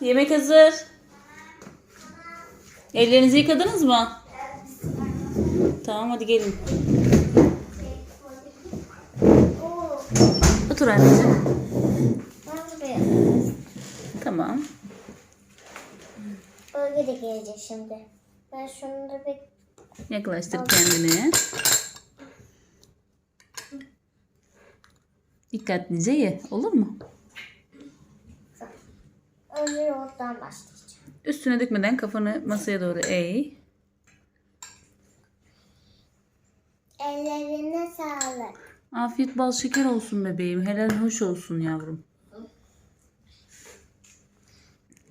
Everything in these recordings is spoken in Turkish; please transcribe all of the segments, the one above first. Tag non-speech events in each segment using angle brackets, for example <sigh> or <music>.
Yemek hazır. Ellerinizi yıkadınız mı? Tamam hadi gelin. Otur anneciğim. Tamam. Bölge de gelecek şimdi. Ben şunu da bir Yaklaştır kendini. Dikkatlice ye. Olur mu? Önce yoğurttan başlayacağım. Üstüne dökmeden kafanı masaya doğru eğ. Ellerine sağlık. Afiyet bal şeker olsun bebeğim. Helal hoş olsun yavrum.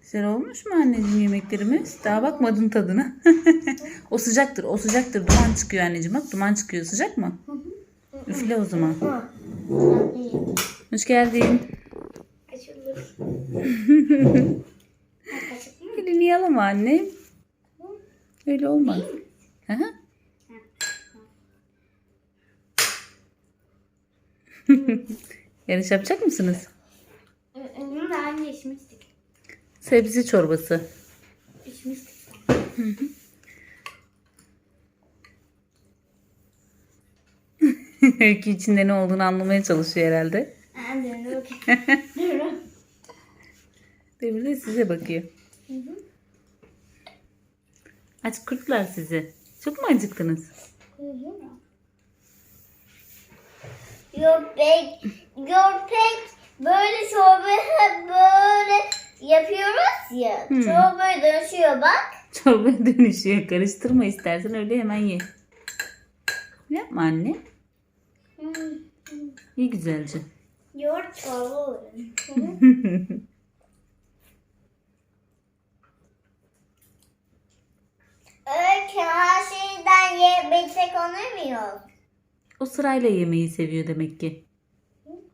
Güzel olmuş mu anneciğim yemeklerimiz? Daha bakmadın tadına. <laughs> o sıcaktır, o sıcaktır. Duman çıkıyor anneciğim. Bak duman çıkıyor. Sıcak mı? Üfle o zaman. Hoş geldin. Açılır. Kaçık mı? Elini yalama anne. Öyle olmaz. Hı hı. Yarış yapacak mısınız? Bunu daha önce içmiştik. Sebze çorbası. İçmiştik. <laughs> Öykü içinde ne olduğunu anlamaya çalışıyor herhalde. De öyle. <laughs> Demir de size bakıyor. Aç kurtlar sizi. Çok mu acıktınız? Göbek, göbek böyle çorba böyle yapıyoruz ya. Hmm. Çorbaya dönüşüyor bak. Çorba dönüşüyor. Karıştırma istersen öyle hemen ye. Yapma anne. Ye güzelce. Yoğurt çorba. <laughs> Öyle her şeyden yemek olmuyor. O sırayla yemeği seviyor demek ki.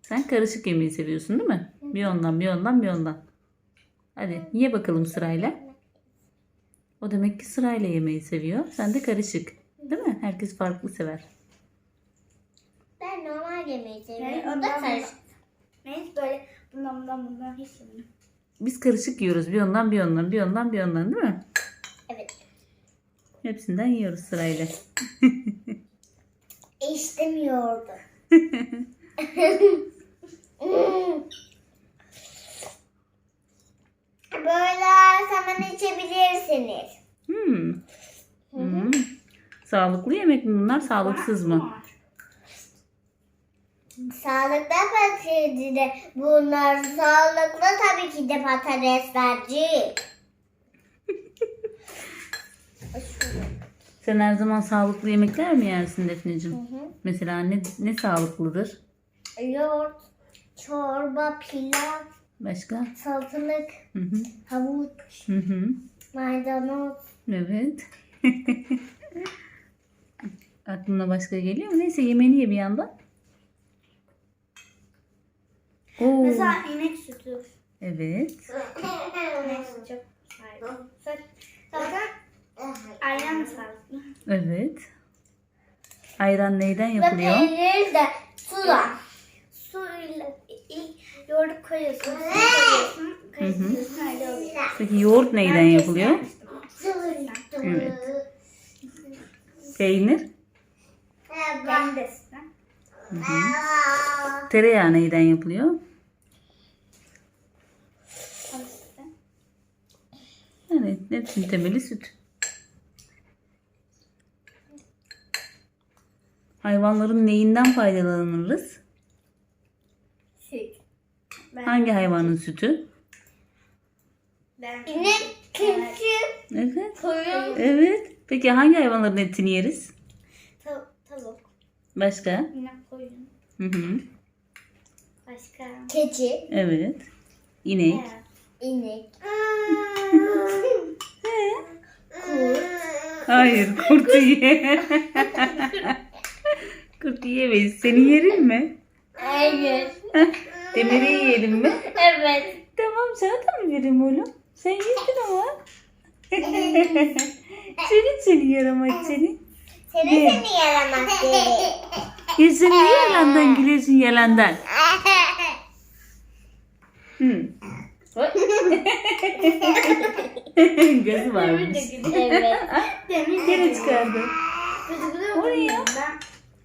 Sen karışık yemeği seviyorsun değil mi? Bir ondan bir ondan bir ondan. Hadi ye bakalım sırayla. O demek ki sırayla yemeği seviyor. Sen de karışık. Değil mi? Herkes farklı sever. Ben normal yemeği seviyorum. Yani o da karışık. Ben hiç böyle bundan bundan bundan hiç yemiyorum. Biz karışık yiyoruz. Bir ondan bir ondan bir ondan bir ondan değil mi? Hepsinden yiyoruz sırayla. İstemiyordu. <laughs> Böyle zaman içebilirsiniz. Hmm. Hmm. Sağlıklı yemek mi bunlar? Sağlıksız mı? Sağlıklı patatesci bunlar sağlıklı tabii ki de patateslerci. Sen her zaman sağlıklı yemekler mi yersin Defneciğim? Mesela ne, ne sağlıklıdır? Yoğurt, çorba, pilav, Başka? salatalık, Hı hı. havuç, Hı hı. maydanoz. Evet. <laughs> Aklına başka geliyor mu? Neyse yemeğini ye bir yandan. Oo. Mesela inek sütü. Evet. <laughs> İnek sütü çok. Zaten ayran sağlıklı. Evet. Ayran neyden Ve yapılıyor? peynir de sula. Suyla ilk yoğurt koyuyorsun, su koyuyorsun, karıştırıyorsun öyle oluyor. Peki yoğurt neyden yapılıyor? göstermiştim. Evet. Peynir? Ben de size. Tereyağı neyden yapılıyor? Evet. Hepsinin temeli süt. Hayvanların neyinden faydalanırız? Süt. Ben, Hangi hayvanın sütü? ben İnek, keçi, Evet. koyun, Evet. Peki hangi hayvanların etini yeriz? ta- tavuk, Başka? inek koyun, Hı hı. başka keçi, Evet. İnek. Evet. inek, <laughs> kurt, Hayır, kurtu ye. <laughs> kurtu yiyemeyiz. Seni yerim mi? hayır. Demiri yiyelim mi? Evet. Tamam sana da mı vereyim oğlum? Sen yesin ama. seni seni yaramaz seni. Seni seni yaramaz deli. Ya sen niye yalandan gülüyorsun yalandan? Hı. <laughs> Gözü varmış. Evet. Demir Gene çıkardı. Kızgın O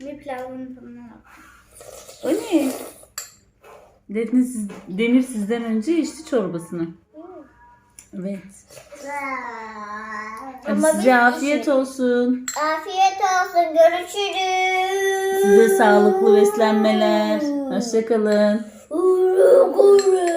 ne ya? Ben bir pilavın tadına bak. O ne? Defne siz, Demir sizden önce içti çorbasını. Evet. Hadi Ama size bir afiyet olsun. Afiyet olsun. Görüşürüz. Size sağlıklı beslenmeler. Hoşçakalın. Kuru kuru.